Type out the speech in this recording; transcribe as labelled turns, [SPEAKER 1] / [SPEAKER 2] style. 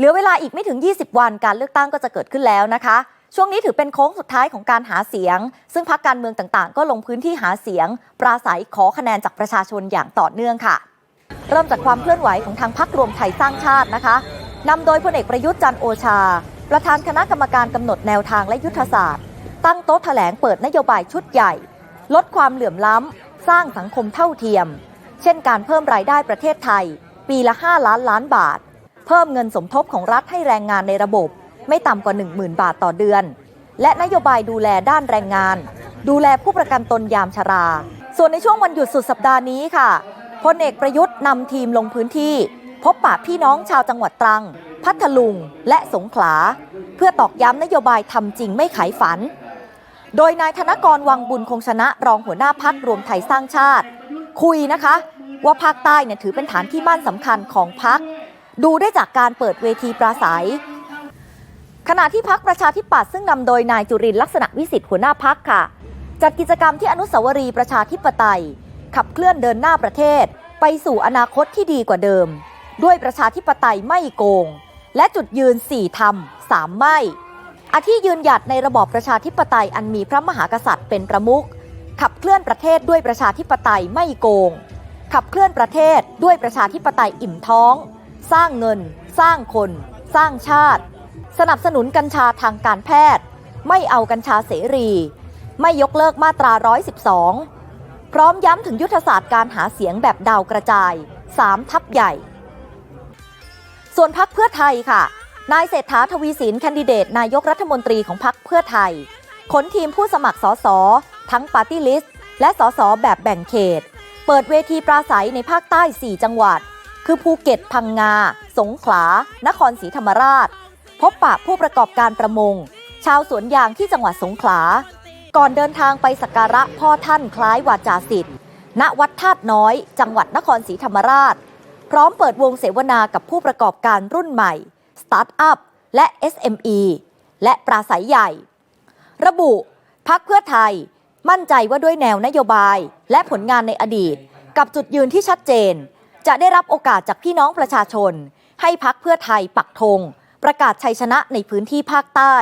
[SPEAKER 1] เหลือเวลาอีกไม่ถึง 20 วันการเลือกตั้งก็จะเกิดขึ้นแล้วนะคะ ช่วงนี้ถือเป็นโค้งสุดท้ายของการหาเสียง ซึ่งพรรคการเมืองต่างๆ ก็ลงพื้นที่หาเสียง ปราศัยขอคะแนนจากประชาชนอย่างต่อเนื่องค่ะ เริ่มจากความเคลื่อนไหวของทางพรรครวมไทยสร้างชาตินะคะนำโดยพลเอกประยุทธ์จันโอชา ประธานคณะกรรมการกำหนดแนวทางและยุทธศาสตร์ ตั้งโต๊ะแถลงเปิดนโยบายชุดใหญ่ ลดความเหลื่อมล้ำ สร้างสังคมเท่าเทียม เช่นการเพิ่มรายได้ประเทศไทย ปีละ 5 ล้านล้านบาท พิ่มเงินสมทบของรัฐให้แรงงานในระบบ ไม่ต่ำกว่า 10,000 บาทต่อเดือน และนโยบายดูแลด้านแรงงาน ดูแลผู้ประกันตนยามชรา ส่วนในช่วงวันหยุดสุดสัปดาห์นี้ค่ะพลเอกประยุทธ์นำทีมลงพื้นที่ พบปะพี่น้องชาวจังหวัดตรัง พัทลุง และสงขลา เพื่อตอกย้ำนโยบายทำจริงไม่ขายฝัน โดยนายธนกรวังบุญคงชนะรองหัวหน้าพักรวมไทยสร้างชาติ คุยนะคะ ว่าภาคใต้เนี่ยถือเป็นฐานที่มั่นสำคัญของพัก ดูได้จากการเปิดเวทีปราศัย ขณะที่พักประชาธิปัตย์ซึ่งนำโดยนายจุรินทร์ลักษณะวิสิทธิ์หัวหน้าพักค่ะ จัดกิจกรรมที่อนุสาวรีย์ประชาธิปไตย ขับเคลื่อนเดินหน้าประเทศ ไปสู่อนาคตที่ดีกว่าเดิม ด้วยประชาธิปไตยไม่โกง และจุดยืน4ธรรม3ไม่อาที่ยืนหยัดในระบอบประชาธิปไตยอันมีพระมหากษัตริย์เป็นประมุขขับเคลื่อนประเทศด้วยประชาธิปไตยไม่โกง ขับเคลื่อนประเทศด้วยประชาธิปไตยอิ่มท้อง สร้างเงิน สร้างคน สร้างชาติ สนับสนุนกัญชาทางการแพทย์ ไม่เอากัญชาเสรี ไม่ยกเลิกมาตรา 112 พร้อมย้ำถึงยุทธศาสตร์การหาเสียงแบบดาวกระจาย 3 ทับใหญ่ ส่วนพักเพื่อไทยค่ะ นายเศรษฐาทวีสินแคนดิเดต นายกรัฐมนตรีของพักเพื่อไทย ขนทีมผู้สมัครสสทั้งปาร์ตี้ลิสต์และสสแบบแบ่งเขต เปิดเวทีปราศัยในภาคใต้ 4 จังหวัด คือภูเก็ต พังงา สงขลา นครศรีธรรมราช พบปะผู้ประกอบการประมง ชาวสวนยางที่จังหวัดสงขลา ก่อนเดินทางไปสักการะพ่อท่านคล้ายวาจาสิทธิ์ ณวัดธาตุน้อย จังหวัดนครศรีธรรมราช พร้อมเปิดวงเสวนากับผู้ประกอบการรุ่นใหม่สตาร์ทอัพและ SME และปราศัยใหญ่ ระบุพักเพื่อไทย มั่นใจว่าด้วยแนวนโยบายและผลงานในอดีต กับจุดยืนที่ชัดเจน จะได้รับโอกาสจากพี่น้องประชาชน ให้พักเพื่อไทยปักธงประกาศชัยชนะในพื้นที่ภาคใต้